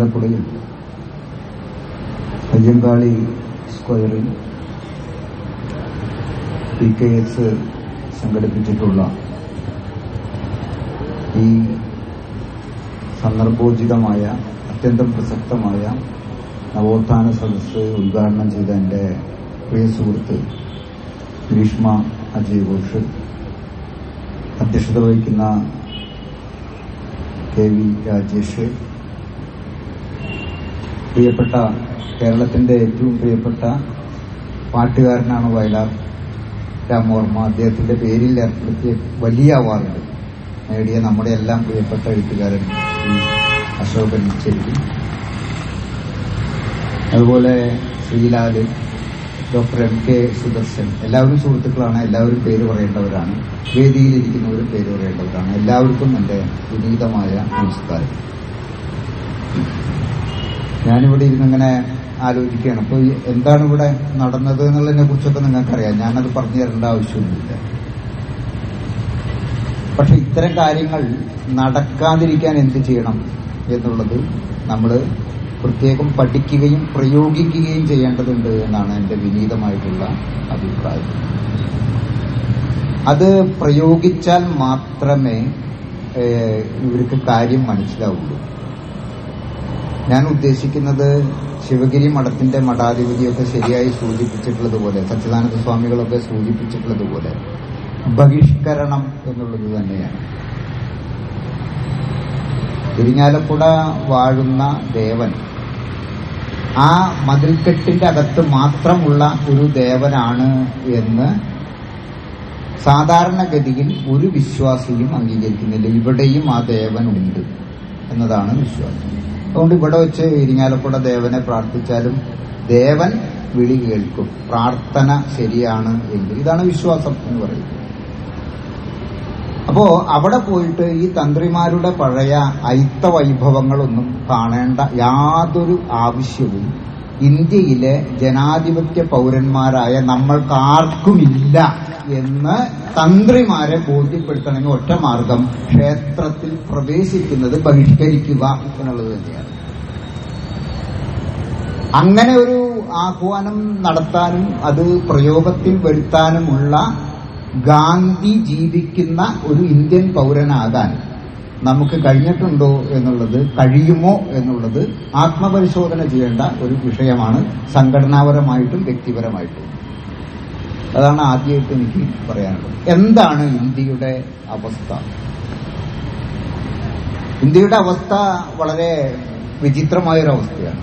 ഇരിങ്ങാലക്കുടയിൽ അയ്യങ്കാളി സ്ക്വയറിൽ P K S സംഘടിപ്പിച്ചിട്ടുള്ള ഈ സന്ദർഭോചിതമായ അത്യന്തം പ്രസക്തമായ നവോത്ഥാന സദസ്സ് ഉദ്ഘാടനം ചെയ്ത എന്റെ പ്രിയ സുഹൃത്ത് ഗ്രീഷ്മ അജയ് ഘോഷ്. അധ്യക്ഷത വഹിക്കുന്ന കെ വി രാജേഷ്. പ്രിയപ്പെട്ട കേരളത്തിന്റെ ഏറ്റവും പ്രിയപ്പെട്ട പാട്ടുകാരനാണ് വയലാർ രാമവർമ്മ. അദ്ദേഹത്തിന്റെ പേരിൽ ഏർപ്പെടുത്തിയ വലിയ അവാർഡ് നേടിയ നമ്മുടെ എല്ലാം പ്രിയപ്പെട്ട എഴുത്തുകാരൻ അശോകൻ ചെരി അതുപോലെ Sreelal doctor M K Sudarshan. എല്ലാവരും സുഹൃത്തുക്കളാണ് എല്ലാവരും പേര് പറയേണ്ടവരാണ്. വേദിയിലിരിക്കുന്നവരും പേര് പറയേണ്ടവരാണ്. എല്ലാവർക്കും എന്റെ വിനീതമായ നമസ്കാരം. ഞാനിവിടെ ഇരുന്നിങ്ങനെ ആലോചിക്കുകയാണ്. അപ്പോൾ എന്താണ് ഇവിടെ നടന്നത് എന്നുള്ളതിനെ കുറിച്ചൊക്കെ നിങ്ങൾക്കറിയാം. ഞാനത് പറഞ്ഞു തരേണ്ട ആവശ്യമൊന്നുമില്ല. പക്ഷെ ഇത്തരം കാര്യങ്ങൾ നടക്കാതിരിക്കാൻ എന്ത് ചെയ്യണം എന്നുള്ളത് നമ്മൾ പ്രത്യേകം പഠിക്കുകയും പ്രയോഗിക്കുകയും ചെയ്യേണ്ടതുണ്ട് എന്നാണ് എന്റെ വിനീതമായിട്ടുള്ള അഭിപ്രായം. അത് പ്രയോഗിച്ചാൽ മാത്രമേ ഇവർക്ക് കാര്യം മനസ്സിലാവുള്ളൂ. ഞാൻ ഉദ്ദേശിക്കുന്നത് ശിവഗിരി മഠത്തിന്റെ മഠാധിപതിയൊക്കെ ശരിയായി സൂചിപ്പിച്ചിട്ടുള്ളതുപോലെ സച്ചിദാനന്ദ സ്വാമികളൊക്കെ സൂചിപ്പിച്ചിട്ടുള്ളതുപോലെ ബഹിഷ്കരണം എന്നുള്ളത് തന്നെയാണ്. ഇരിങ്ങാലക്കുട വാഴുന്ന ദേവൻ ആ മതിൽക്കെട്ടിന്റെ അകത്ത് മാത്രമുള്ള ഒരു ദേവനാണ് എന്ന് സാധാരണഗതിയിൽ ഒരു വിശ്വാസിയും അംഗീകരിക്കുന്നില്ല. ഇവിടെയും ആ ദേവനുണ്ട് എന്നതാണ് വിശ്വാസം. അതുകൊണ്ട് ഇവിടെ വെച്ച് ഇരിങ്ങാലക്കുട ദേവനെ പ്രാർത്ഥിച്ചാലും ദേവൻ വിളി കേൾക്കും. പ്രാർത്ഥന ശരിയാണ് എങ്കിൽ ഇതാണ് വിശ്വാസം എന്ന് പറയുന്നത്. അപ്പോ അവിടെ പോയിട്ട് ഈ തന്ത്രിമാരുടെ പഴയ അയിത്ത വൈഭവങ്ങളൊന്നും കാണേണ്ട യാതൊരു ആവശ്യവും ഇന്ത്യയിലെ ജനാധിപത്യ പൗരന്മാരായ നമ്മൾക്കാർക്കുമില്ല. എന്ന് തന്ത്രിമാരെ ബോധ്യപ്പെടുത്തണമെങ്കിൽ ഒറ്റ മാർഗം ക്ഷേത്രത്തിൽ പ്രവേശിക്കുന്നത് ബഹിഷ്കരിക്കുക എന്നുള്ളത് തന്നെയാണ്. അങ്ങനെ ഒരു ആഹ്വാനം നടത്താനും അത് പ്രയോഗത്തിൽ വരുത്താനുമുള്ള ഗാന്ധി ജീവിക്കുന്ന ഒരു ഇന്ത്യൻ പൗരനാകാൻ നമുക്ക് കഴിഞ്ഞിട്ടുണ്ടോ എന്നുള്ളത് കഴിയുമോ എന്നുള്ളത് ആത്മപരിശോധന ചെയ്യേണ്ട ഒരു വിഷയമാണ് സംഘടനാപരമായിട്ടും വ്യക്തിപരമായിട്ടും. അതാണ് ആദ്യമായിട്ട് എനിക്ക് പറയാനുള്ളത്. എന്താണ് ഇന്ത്യയുടെ അവസ്ഥ? ഇന്ത്യയുടെ അവസ്ഥ വളരെ വിചിത്രമായൊരു അവസ്ഥയാണ്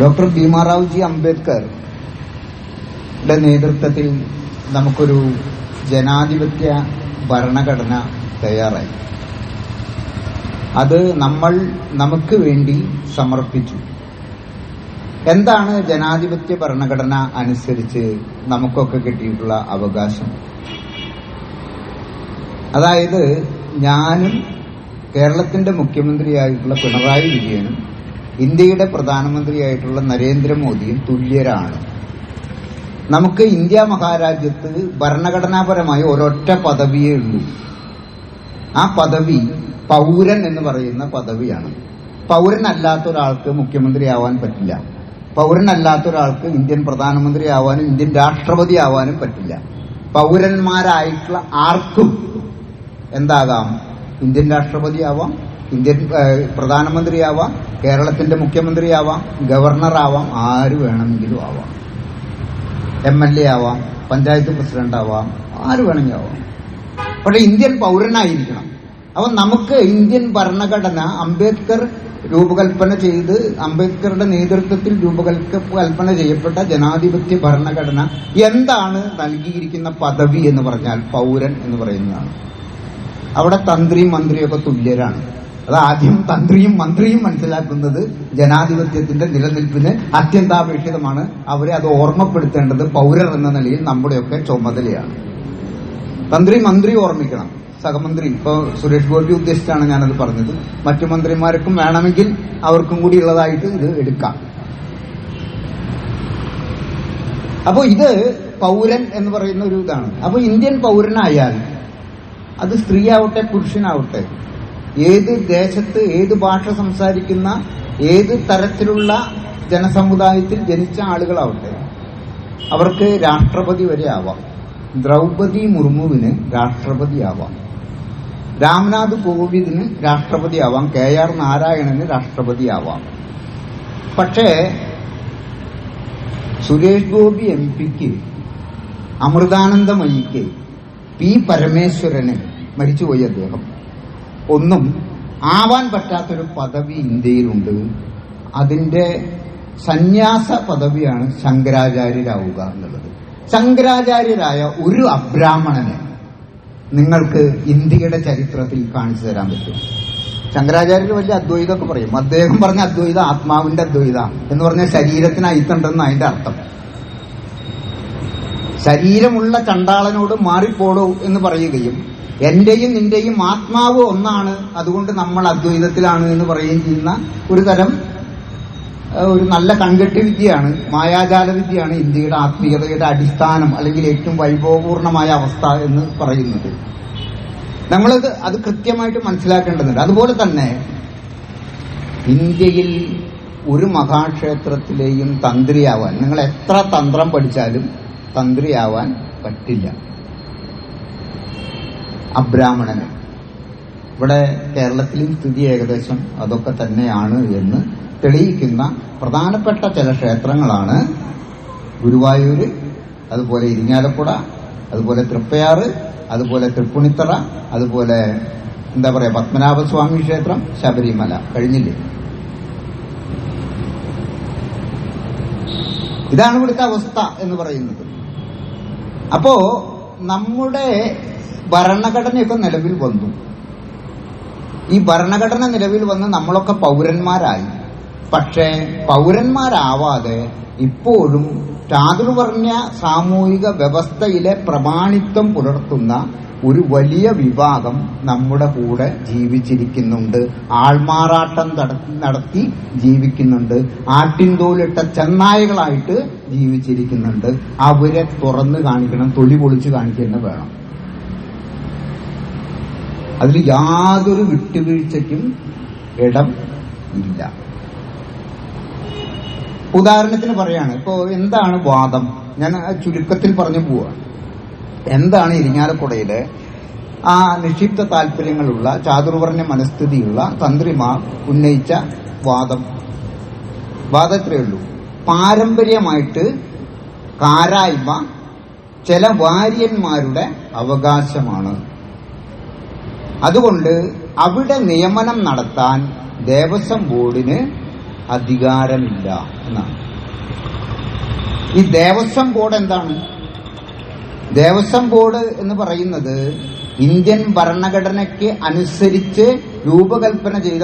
ഡോക്ടർ ഭീമാറാവുജി അംബേദ്കറുടെ നേതൃത്വത്തിൽ നമുക്കൊരു ജനാധിപത്യ ഭരണഘടന തയ്യാറായി. അത് നമ്മൾ നമുക്ക് വേണ്ടി സമർപ്പിച്ചു. എന്താണ് ജനാധിപത്യ ഭരണഘടന അനുസരിച്ച് നമുക്കൊക്കെ കിട്ടിയിട്ടുള്ള അവകാശം? അതായത് ഞാനും കേരളത്തിന്റെ മുഖ്യമന്ത്രിയായിട്ടുള്ള പിണറായി വിജയനും ഇന്ത്യയുടെ പ്രധാനമന്ത്രിയായിട്ടുള്ള നരേന്ദ്രമോദിയും തുല്യരാണ്. നമുക്ക് ഇന്ത്യ മഹാരാജ്യത്ത് ഭരണഘടനാപരമായ ഒരൊറ്റ പദവിയേ ഉള്ളൂ. ആ പദവി പൗരൻ എന്ന് പറയുന്ന പദവിയാണ്. പൗരനല്ലാത്ത ഒരാൾക്ക് മുഖ്യമന്ത്രിയാവാൻ പറ്റില്ല. പൗരനല്ലാത്ത ഒരാൾക്ക് ഇന്ത്യൻ പ്രധാനമന്ത്രി ആവാനും ഇന്ത്യൻ രാഷ്ട്രപതി ആവാനും പറ്റില്ല. പൗരന്മാരായിട്ടുള്ള ആർക്കും എന്താകാം? ഇന്ത്യൻ രാഷ്ട്രപതി ആവാം ഇന്ത്യൻ പ്രധാനമന്ത്രിയാവാം കേരളത്തിന്റെ മുഖ്യമന്ത്രിയാവാം ഗവർണറാവാം ആര് വേണമെങ്കിലും ആവാം. എം എൽ എ ആവാം പഞ്ചായത്ത് പ്രസിഡന്റ് ആവാം ആര് വേണമെങ്കിലും ആവാം. പക്ഷെ ഇന്ത്യൻ പൗരനായിരിക്കണം. അപ്പൊ നമുക്ക് ഇന്ത്യൻ ഭരണഘടന അംബേദ്കർ രൂപകൽപ്പന ചെയ്ത് അംബേദ്കറുടെ നേതൃത്വത്തിൽ രൂപകൽപ്പന ചെയ്യപ്പെട്ട ജനാധിപത്യ ഭരണഘടന എന്താണ് നൽകിയിരിക്കുന്ന പദവി എന്ന് പറഞ്ഞാൽ പൗരൻ എന്ന് പറയുന്നതാണ്. അവിടെ തന്ത്രിയും മന്ത്രിയൊക്കെ തുല്യരാണ്. അത് ആദ്യം തന്ത്രിയും മന്ത്രിയും മനസ്സിലാക്കുന്നത് ജനാധിപത്യത്തിന്റെ നിലനിൽപ്പിന് അത്യന്താപേക്ഷിതമാണ്. അവരെ അത് ഓർമ്മപ്പെടുത്തേണ്ടത് പൗരർ എന്ന നിലയിൽ നമ്മുടെയൊക്കെ ചുമതലയാണ്. തന്ത്രി മന്ത്രി ഓർമ്മിക്കണം. സഹമന്ത്രി ഇപ്പോ സുരേഷ് ഗോപി ഉദ്ദേശിച്ചാണ് ഞാനത് പറഞ്ഞത്. മറ്റു മന്ത്രിമാർക്കും വേണമെങ്കിൽ അവർക്കും കൂടി ഉള്ളതായിട്ട് ഇത് എടുക്കാം. അപ്പോ ഇത് പൗരൻ എന്ന് പറയുന്ന ഒരു ഇതാണ്. അപ്പോൾ ഇന്ത്യൻ പൗരനായാൽ അത് സ്ത്രീയാവട്ടെ പുരുഷനാവട്ടെ ഏത് ദേശത്ത് ഏത് ഭാഷ സംസാരിക്കുന്ന ഏത് തരത്തിലുള്ള ജനസമുദായത്തിൽ ജനിച്ച ആളുകളാവട്ടെ അവർക്ക് രാഷ്ട്രപതി വരെ ആവാം. ദ്രൗപതി മുർമുവിന് രാഷ്ട്രപതിയാവാം രാംനാഥ് കോവിന്ദിന് രാഷ്ട്രപതിയാവാം കെ ആർ നാരായണന് രാഷ്ട്രപതിയാവാം. പക്ഷേ സുരേഷ് ഗോപി എം പിക്ക് അമൃതാനന്ദമയിക്ക് പി പരമേശ്വരന് മരിച്ചുപോയി അദ്ദേഹം. ഒന്നും ആവാൻ പറ്റാത്തൊരു പദവി ഇന്ത്യയിലുണ്ട്. അതിന്റെ സന്യാസ പദവിയാണ് ശങ്കരാചാര്യരാവുക എന്നുള്ളത്. ശങ്കരാചാര്യരായ ഒരു അബ്രാഹ്മണനെ നിങ്ങൾക്ക് ഇന്ത്യയുടെ ചരിത്രത്തിൽ കാണിച്ചു തരാൻ പറ്റും. ശങ്കരാചാര്യർ വലിയ അദ്വൈതമൊക്കെ പറയും. അദ്ദേഹം പറഞ്ഞ അദ്വൈത ആത്മാവിന്റെ അദ്വൈത എന്ന് പറഞ്ഞ ശരീരത്തിന് അയിത്തുണ്ടെന്ന് അതിന്റെ അർത്ഥം. ശരീരമുള്ള ചണ്ടാളനോട് മാറിപ്പോടൂ എന്ന് പറയുകയും എന്റെയും നിന്റെയും ആത്മാവ് ഒന്നാണ്. അതുകൊണ്ട് നമ്മൾ അദ്വൈതത്തിലാണ് എന്ന് പറയുകയും ചെയ്യുന്ന ഒരു തരം ഒരു നല്ല കൺകെട്ട് വിദ്യയാണ്. മായാജാല വിദ്യയാണ് ഇന്ത്യയുടെ ആത്മീയതയുടെ അടിസ്ഥാനം അല്ലെങ്കിൽ ഏറ്റവും വൈഭവപൂർണമായ അവസ്ഥ എന്ന് പറയുന്നത്. നമ്മളത് അത് കൃത്യമായിട്ട് മനസ്സിലാക്കേണ്ടതുണ്ട്. അതുപോലെ തന്നെ ഇന്ത്യയിൽ ഒരു മഹാക്ഷേത്രത്തിലെയും തന്ത്രിയാവാൻ നിങ്ങൾ എത്ര തന്ത്രം പഠിച്ചാലും തന്ത്രിയാവാൻ പറ്റില്ല. അബ്രാഹ്മണന്. ഇവിടെ കേരളത്തിലും സ്ഥിതി ഏകദേശം അതൊക്കെ തന്നെയാണ് എന്ന് തെളിയിക്കുന്ന പ്രധാനപ്പെട്ട ചില ക്ഷേത്രങ്ങളാണ്. ഗുരുവായൂര് അതുപോലെ ഇരിങ്ങാലക്കുട അതുപോലെ തൃപ്പയാറ് അതുപോലെ തൃപ്പുണിത്തറ അതുപോലെ എന്താ പറയാ പത്മനാഭസ്വാമി ക്ഷേത്രം ശബരിമല. കഴിഞ്ഞില്ലേ? ഇതാണ് ഇവിടുത്തെ അവസ്ഥ എന്ന് പറയുന്നത്. അപ്പോ നമ്മുടെ ഭരണഘടനയൊക്കെ നിലവിൽ വന്നു. ഈ ഭരണഘടന നിലവിൽ വന്ന് നമ്മളൊക്കെ പൗരന്മാരായി. പക്ഷേ പൗരന്മാരാവാതെ ഇപ്പോഴും ചാതുർവർണ സാമൂഹിക വ്യവസ്ഥയിലെ പ്രമാണിത്വം പുലർത്തുന്ന ഒരു വലിയ വിഭാഗം നമ്മുടെ കൂടെ ജീവിച്ചിരിക്കുന്നുണ്ട്. ആൾമാറാട്ടം നടത്തി ജീവിക്കുന്നുണ്ട്. ആട്ടിൻതോലിട്ട ചെന്നായകളായിട്ട് ജീവിച്ചിരിക്കുന്നുണ്ട്. അവരെ തുറന്നു കാണിക്കണം തൊലി പൊളിച്ച് കാണിക്കുക വേണം. അതിൽ യാതൊരു വിട്ടുവീഴ്ചയ്ക്കും ഇടം ഇല്ല. ഉദാഹരണത്തിന് പറയാണ് ഇപ്പോ എന്താണ് വാദം? ഞാൻ ചുരുക്കത്തിൽ പറഞ്ഞു പോവാണ് എന്താണ് ഇരിങ്ങാലക്കുടയിലെ ആ നിക്ഷിപ്ത താല്പര്യങ്ങളുള്ള ചാതുർവർണ മനസ്ഥിതിയുള്ള തന്ത്രിമാർ ഉന്നയിച്ച വാദം? വാദത്രേ ഉള്ളൂ. പാരമ്പര്യമായിട്ട് കാരായ്മ ചില വാര്യന്മാരുടെ അവകാശമാണ്. അതുകൊണ്ട് അവിടെ നിയമനം നടത്താൻ ദേവസ്വം ബോർഡിന് അധികാരമില്ല എന്നാണ്. ഈ ദേവസ്വം ബോർഡ് എന്താണ്? ദേവസ്വം ബോർഡ് എന്ന് പറയുന്നത് ഇന്ത്യൻ ഭരണഘടനയ്ക്ക് അനുസരിച്ച് രൂപകൽപ്പന ചെയ്ത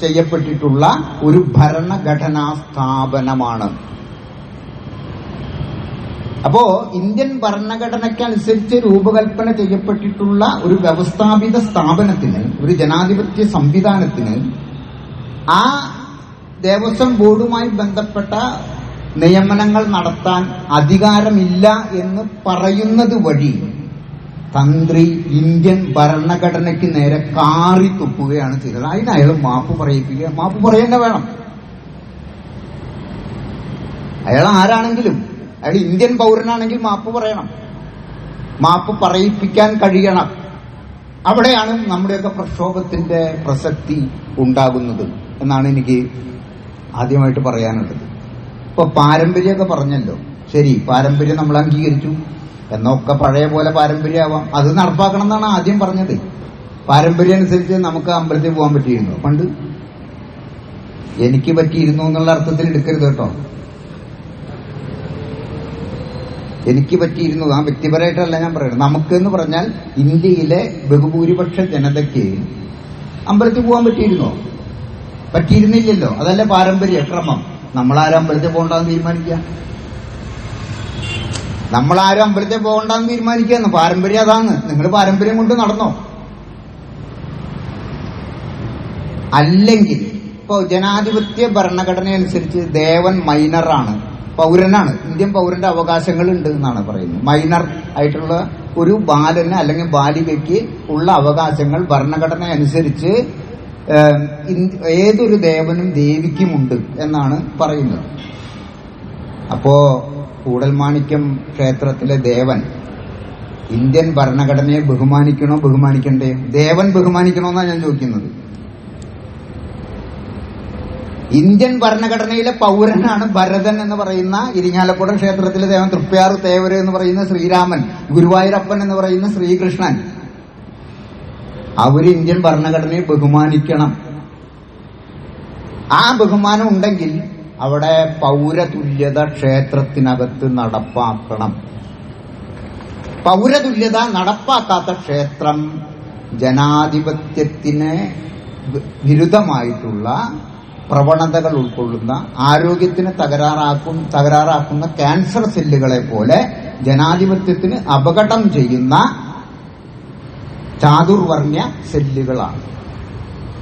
ചെയ്യപ്പെട്ടിട്ടുള്ള ഒരു ഭരണഘടനാ സ്ഥാപനമാണ്. അപ്പോ ഇന്ത്യൻ ഭരണഘടനയ്ക്ക് അനുസരിച്ച് രൂപകൽപ്പന ചെയ്യപ്പെട്ടിട്ടുള്ള ഒരു വ്യവസ്ഥാപിത സ്ഥാപനത്തിന് ഒരു ജനാധിപത്യ സംവിധാനത്തിന് ആ ദേവസ്വം ബോർഡുമായി ബന്ധപ്പെട്ട നിയമനങ്ങൾ നടത്താൻ അധികാരമില്ല എന്ന് പറയുന്നത് വഴി തന്ത്രി ഇന്ത്യൻ ഭരണഘടനയ്ക്ക് നേരെ കാറി തുപ്പുകയാണ് ചെയ്തത്. അതിന് അയാൾ മാപ്പ് പറയിപ്പിക്കുക. മാപ്പ് പറയേണ്ട വേണം. അയാൾ ആരാണെങ്കിലും അയാൾ ഇന്ത്യൻ പൗരനാണെങ്കിൽ മാപ്പ് പറയണം. മാപ്പ് പറയിപ്പിക്കാൻ കഴിയണം. അവിടെയാണ് നമ്മുടെയൊക്കെ പ്രക്ഷോഭത്തിന്റെ പ്രസക്തി ഉണ്ടാകുന്നത് എന്നാണ് എനിക്ക് ആദ്യമായിട്ട് പറയാനുള്ളത്. ഇപ്പൊ പാരമ്പര്യമൊക്കെ പറഞ്ഞല്ലോ. ശരി പാരമ്പര്യം നമ്മൾ അംഗീകരിച്ചു. എന്നൊക്കെ പഴയ പോലെ പാരമ്പര്യമാവാം. അത് നടപ്പാക്കണം എന്നാണ് ആദ്യം പറഞ്ഞത്. പാരമ്പര്യം അനുസരിച്ച് നമുക്ക് അമ്പലത്തിൽ പോകാൻ പറ്റിയിരുന്നു. പണ്ട് എനിക്ക് പറ്റിയിരുന്നു എന്നുള്ള അർത്ഥത്തിൽ എടുക്കരുത് കേട്ടോ. എനിക്ക് പറ്റിയിരുന്നു. ആ വ്യക്തിപരമായിട്ടല്ല ഞാൻ പറയുന്നത്. നമുക്ക് എന്ന് പറഞ്ഞാൽ ഇന്ത്യയിലെ ബഹുഭൂരിപക്ഷ ജനതയ്ക്ക് അമ്പലത്തിൽ പോകാൻ പറ്റിയിരുന്നോ? പറ്റിയിരുന്നില്ലല്ലോ അതല്ല പാരമ്പര്യ ക്രമം നമ്മളാരും അമ്പലത്തിൽ പോകണ്ടെന്ന് തീരുമാനിക്കുക. നമ്മളാരും അമ്പലത്തിൽ പോകണ്ടെന്ന് തീരുമാനിക്കുകയെന്ന് പാരമ്പര്യം അതാണ്. നിങ്ങൾ പാരമ്പര്യം കൊണ്ട് നടന്നോ? അല്ലെങ്കിൽ ഇപ്പോ ജനാധിപത്യ ഭരണഘടന അനുസരിച്ച് ദേവൻ മൈനറാണ് പൗരനാണ്. ഇന്ത്യൻ പൗരന്റെ അവകാശങ്ങൾ ഉണ്ട് എന്നാണ് പറയുന്നത്. മൈനർ ആയിട്ടുള്ള ഒരു ബാലന് അല്ലെങ്കിൽ ബാലികയ്ക്ക് ഉള്ള അവകാശങ്ങൾ ഭരണഘടന അനുസരിച്ച് ഏതൊരു ദേവനും ദേവിക്കുമുണ്ട് എന്നാണ് പറയുന്നത്. അപ്പോ കൂടൽമാണിക്യം ക്ഷേത്രത്തിലെ ദേവൻ ഇന്ത്യൻ ഭരണഘടനയെ ബഹുമാനിക്കണോ ബഹുമാനിക്കണ്ടേ? ദേവൻ ബഹുമാനിക്കണോന്നാണ് ഞാൻ ചോദിക്കുന്നത്. ഇന്ത്യൻ ഭരണഘടനയിലെ പൗരനാണ് ഭരതൻ എന്ന് പറയുന്ന ഇരിങ്ങാലക്കുട ക്ഷേത്രത്തിലെ ദേവൻ തൃപ്പയാറ് തേവര് എന്ന് പറയുന്ന ശ്രീരാമൻ ഗുരുവായൂരപ്പൻ എന്ന് പറയുന്ന ശ്രീകൃഷ്ണൻ. അവർ ഇന്ത്യൻ ഭരണഘടനയെ ബഹുമാനിക്കണം. ആ ബഹുമാനം ഉണ്ടെങ്കിൽ അവിടെ പൗരതുല്യത ക്ഷേത്രത്തിനകത്ത് നടപ്പാക്കണം. പൗരതുല്യത നടപ്പാക്കാത്ത ക്ഷേത്രം ജനാധിപത്യത്തിന് വിരുദ്ധമായിട്ടുള്ള പ്രവണതകൾ ഉൾക്കൊള്ളുന്ന ആരോഗ്യത്തിന് തകരാറാക്കും തകരാറാക്കുന്ന ക്യാൻസർ സെല്ലുകളെ പോലെ ജനാധിപത്യത്തിന് അപകടം ചെയ്യുന്ന ചാതുർവർണ്യ സെല്ലുകളാണ്.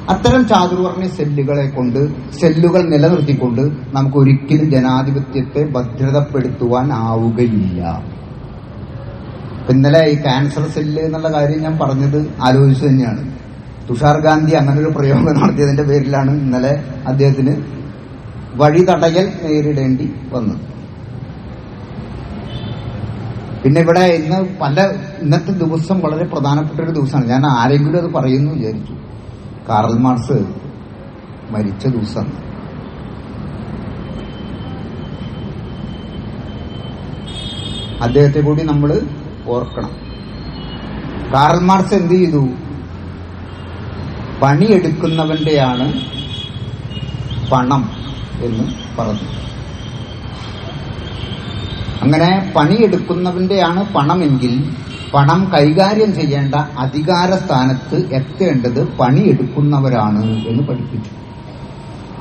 അത്തരം ചാതുർവർണ സെല്ലുകളെ കൊണ്ട് സെല്ലുകൾ നിലനിർത്തിക്കൊണ്ട് നമുക്ക് ഒരിക്കലും ജനാധിപത്യത്തെ ഭദ്രതപ്പെടുത്തുവാൻ ആവുകയില്ല. ഇന്നലെ ഈ ക്യാൻസർ സെല്ല് എന്നുള്ള കാര്യം ഞാൻ പറഞ്ഞത് ആലോചിച്ചു തന്നെയാണ്. തുഷാർ ഗാന്ധി അങ്ങനെ ഒരു പ്രയോഗം നടത്തിയതിന്റെ പേരിലാണ് ഇന്നലെ അദ്ദേഹത്തിന് വഴി തടയൽ നേരിടേണ്ടി വന്നത്. പിന്നെ ഇവിടെ ഇന്ന് പല ഇന്നത്തെ ദിവസം വളരെ പ്രധാനപ്പെട്ട ഒരു ദിവസമാണ്. ഞാൻ ആരെങ്കിലും അത് പറയുന്നു വിചാരിച്ചു കാറൽ മാർസ് മരിച്ച ദിവസമാണ്. അദ്ദേഹത്തെ കൂടി നമ്മൾ ഓർക്കണം. കാറൽ മാർസ് എന്ത് ചെയ്തു? പണിയെടുക്കുന്നവന്റെയാണ് പണം എന്ന് പറഞ്ഞു. അങ്ങനെ പണിയെടുക്കുന്നവന്റെയാണ് പണമെങ്കിൽ പണം കൈകാര്യം ചെയ്യേണ്ട അധികാര സ്ഥാനത്ത് എത്തേണ്ടത് പണിയെടുക്കുന്നവരാണ് എന്ന് പഠിപ്പിച്ചു.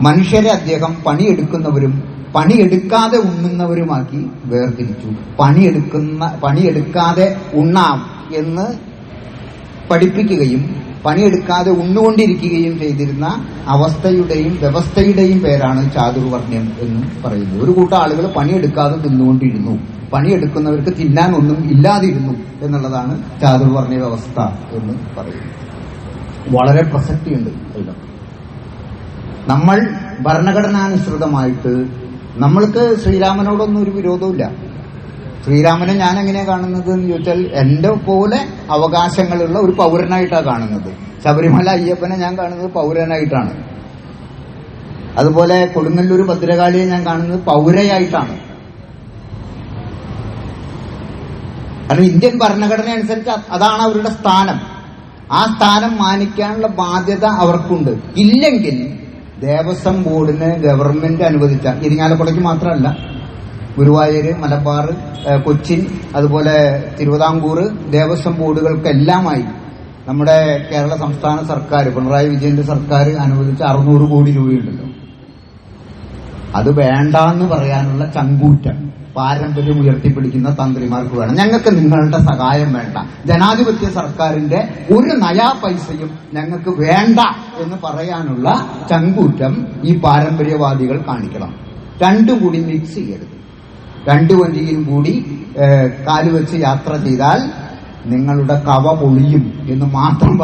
മനുഷ്യരെ അദ്ദേഹം പണിയെടുക്കുന്നവരും പണിയെടുക്കാതെ ഉണ്ണുന്നവരുമാക്കി വേർതിരിച്ചു. പണിയെടുക്കുന്ന പണിയെടുക്കാതെ ഉണ്ണാം എന്ന് പഠിപ്പിക്കുകയും പണിയെടുക്കാതെ ഉണ്ണുകൊണ്ടിരിക്കുകയും ചെയ്തിരുന്ന അവസ്ഥയുടെയും വ്യവസ്ഥയുടെയും പേരാണ് ചാതുർവർണ്യം എന്ന് പറയുന്നത് ഒരു കൂട്ടം ആളുകൾ പണിയെടുക്കാതെ തിന്നുകൊണ്ടിരുന്നു പണിയെടുക്കുന്നവർക്ക് തിന്നാൻ ഒന്നും ഇല്ലാതിരുന്നു എന്നുള്ളതാണ് ചാതുർവർണ വ്യവസ്ഥ എന്ന് പറയുന്നത്. വളരെ പ്രസക്തിയുണ്ട് അതിലൊക്കെ നമ്മൾ ഭരണഘടനാനുസൃതമായിട്ട് നമ്മൾക്ക് ശ്രീരാമനോടൊന്നും ഒരു വിരോധമില്ല ശ്രീരാമനെ ഞാൻ എങ്ങനെയാണ് കാണുന്നത് എന്ന് ചോദിച്ചാൽ എന്റെ പോലെ അവകാശങ്ങളുള്ള ഒരു പൗരനായിട്ടാണ് കാണുന്നത്. ശബരിമല അയ്യപ്പനെ ഞാൻ കാണുന്നത് പൗരനായിട്ടാണ്. അതുപോലെ കൊടുങ്ങല്ലൂർ ഭദ്രകാളിയെ ഞാൻ കാണുന്നത് പൗരയായിട്ടാണ്. കാരണം ഇന്ത്യൻ ഭരണഘടന അനുസരിച്ച് അതാണ് അവരുടെ സ്ഥാനം. ആ സ്ഥാനം മാനിക്കാനുള്ള ബാധ്യത അവർക്കുണ്ട്. ഇല്ലെങ്കിൽ ദേവസ്വം ബോർഡിന് ഗവൺമെന്റ് അനുവദിച്ച ഇരിങ്ങാലക്കുടയ്ക്ക് മാത്രമല്ല ഗുരുവായൂര് മലബാർ കൊച്ചിൻ അതുപോലെ തിരുവിതാംകൂർ ദേവസ്വം ബോർഡുകൾക്കെല്ലാമായി നമ്മുടെ കേരള സംസ്ഥാന സർക്കാർ പിണറായി വിജയന്റെ സർക്കാർ അനുവദിച്ച അറുന്നൂറ് കോടി രൂപയുണ്ടല്ലോ. അത് വേണ്ടാന്ന് പറയാനുള്ള ചങ്കൂറ്റം പാരമ്പര്യം ഉയർത്തിപ്പിടിക്കുന്ന തന്ത്രിമാർക്ക് വേണം. ഞങ്ങൾക്ക് നിങ്ങളുടെ സഹായം വേണ്ട. ജനാധിപത്യ സർക്കാരിന്റെ ഒരു നയാ പൈസയും ഞങ്ങൾക്ക് വേണ്ട എന്ന് പറയാനുള്ള ചങ്കൂറ്റം ഈ പാരമ്പര്യവാദികൾ കാണിക്കണം. രണ്ടും കൂടി മിക്സ് ചെയ്യരുത്. രണ്ടു വഞ്ചിയും കൂടി കാലുവെച്ച് യാത്ര ചെയ്താൽ നിങ്ങളുടെ കവ പൊളിയും എന്ന് മാത്രം